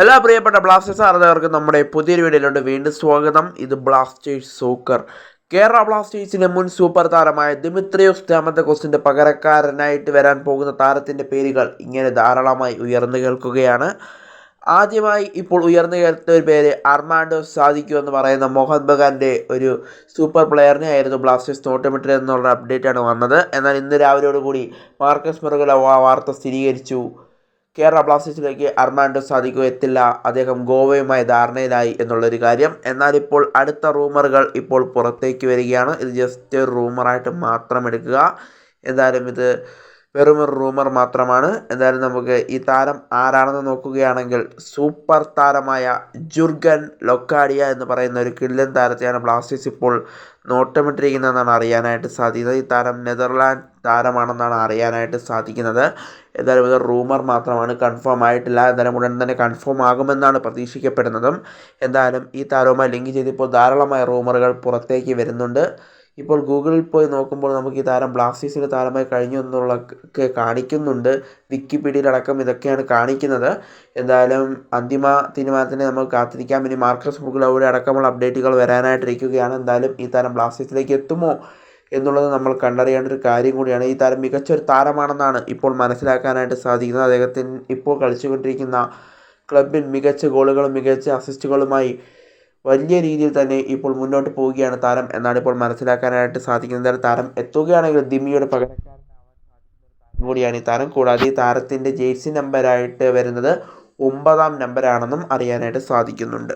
എല്ലാ പ്രിയപ്പെട്ട ബ്ലാസ്റ്റേഴ്സ് ആരാധകർക്ക് നമ്മുടെ പുതിയൊരു വീഡിയോയിലോട്ട് വീണ്ടും സ്വാഗതം. ഇത് ബ്ലാസ്റ്റേഴ്സ് സൂക്കർ കേരള ബ്ലാസ്റ്റേഴ്സിന്റെ മുൻ സൂപ്പർ താരമായ ദിമിത്രിയോസ് ഡാമന്തകോസിന്റെ പകരക്കാരനായിട്ട് വരാൻ പോകുന്ന താരത്തിന്റെ പേരുകൾ ഇങ്ങനെ ധാരാളമായി ഉയർന്നു കേൾക്കുകയാണ്. ആദ്യമായി ഇപ്പോൾ ഉയർന്നു കേൾത്ത ഒരു പേര് അർമാൻഡോ സാദിക്കു എന്ന് പറയുന്ന മോഹൻ ബഗാന്റെ ഒരു സൂപ്പർ പ്ലെയറിനെ ആയിരുന്നു ബ്ലാസ്റ്റേഴ്സ് നോട്ടമിട്ടത് എന്നുള്ള അപ്ഡേറ്റ് ആണ് വന്നത്. എന്നാൽ ഇന്ന് രാവിലെയോടുകൂടി മാർക്കസ് മെറുകല വാർത്ത സ്ഥിരീകരിച്ചു. കേരള ബ്ലാസ്റ്റേഴ്സിലേക്ക് അർമാൻഡോ സാദിക്കോ എത്തില്ല. അദ്ദേഹം ഗോവയുമായി ധാരണയിലായി എന്നുള്ളൊരു കാര്യം. എന്നാൽ ഇപ്പോൾ അടുത്ത റൂമറുകൾ ഇപ്പോൾ പുറത്തേക്ക് വരികയാണ്. ഇത് ജസ്റ്റ് റൂമറായിട്ട് മാത്രം എടുക്കുക. എന്തായാലും ഇത് വെറും ഒരു റൂമർ മാത്രമാണ്. എന്തായാലും നമുക്ക് ഈ താരം ആരാണെന്ന് നോക്കുകയാണെങ്കിൽ സൂപ്പർ താരമായ ജുർഗൻ ലൊക്കാഡിയ എന്ന് പറയുന്ന ഒരു കില്ലൻ താരത്തെയാണ് ബ്ലാസ്റ്റേഴ്സ് ഇപ്പോൾ നോട്ടമിട്ടിരിക്കുന്നതെന്നാണ് അറിയാനായിട്ട് സാധിക്കുന്നത്. ഈ താരം നെതർലാൻഡ് താരമാണെന്നാണ് അറിയാനായിട്ട് സാധിക്കുന്നത്. എന്തായാലും ഇത് റൂമർ മാത്രമാണ്. കൺഫേം ആയിട്ടില്ല. എന്തായാലും ഉടൻ തന്നെ കൺഫേം ആകുമെന്നാണ് പ്രതീക്ഷിക്കപ്പെടുന്നതും. എന്തായാലും ഈ താരവുമായി ലിങ്ക് ചെയ്തിപ്പോൾ ധാരാളമായ റൂമറുകൾ പുറത്തേക്ക് വരുന്നുണ്ട്. ഇപ്പോൾ ഗൂഗിളിൽ പോയി നോക്കുമ്പോൾ നമുക്ക് ഈ താരം ബ്ലാസ്റ്റേഴ്സിന്റെ താരമായി കഴിഞ്ഞു എന്നുള്ള ഒക്കെ കാണിക്കുന്നുണ്ട് വിക്കിപീഡിയയിലടക്കം ഇതൊക്കെയാണ് കാണിക്കുന്നത്. എന്തായാലും അന്തിമ തീരുമാനത്തിന് നമുക്ക് കാത്തിരിക്കാം. ഇനി മാർക്കസ് മുഗുലയുടെ അടക്കമുള്ള അപ്ഡേറ്റുകൾ വരാനായിട്ടിരിക്കുകയാണ്. എന്തായാലും ഈ താരം ബ്ലാസ്റ്റേഴ്സിലേക്ക് എത്തുമോ എന്നുള്ളത് നമ്മൾ കണ്ടറിയേണ്ട ഒരു കാര്യം കൂടിയാണ്. ഈ താരം മികച്ചൊരു താരമാണെന്നാണ് ഇപ്പോൾ മനസ്സിലാക്കാനായിട്ട് സാധിക്കുന്നത്. അദ്ദേഹത്തിന് ഇപ്പോൾ കളിച്ചുകൊണ്ടിരിക്കുന്ന ക്ലബിൽ മികച്ച ഗോളുകളും മികച്ച അസിസ്റ്റുകളുമായി വലിയ രീതിയിൽ തന്നെ ഇപ്പോൾ മുന്നോട്ട് പോവുകയാണ് താരം എന്നാണ് ഇപ്പോൾ മനസ്സിലാക്കാനായിട്ട് സാധിക്കുന്നത്. താരം എത്തുകയാണെങ്കിൽ ദിമിയുടെ പകരക്കാരനാവാൻ കൂടിയാണ് ഈ താരം. കൂടാതെ ഈ താരത്തിന്റെ ജേഴ്സി നമ്പരായിട്ട് വരുന്നത് ഒമ്പതാം നമ്പറാണെന്നും അറിയാനായിട്ട് സാധിക്കുന്നുണ്ട്.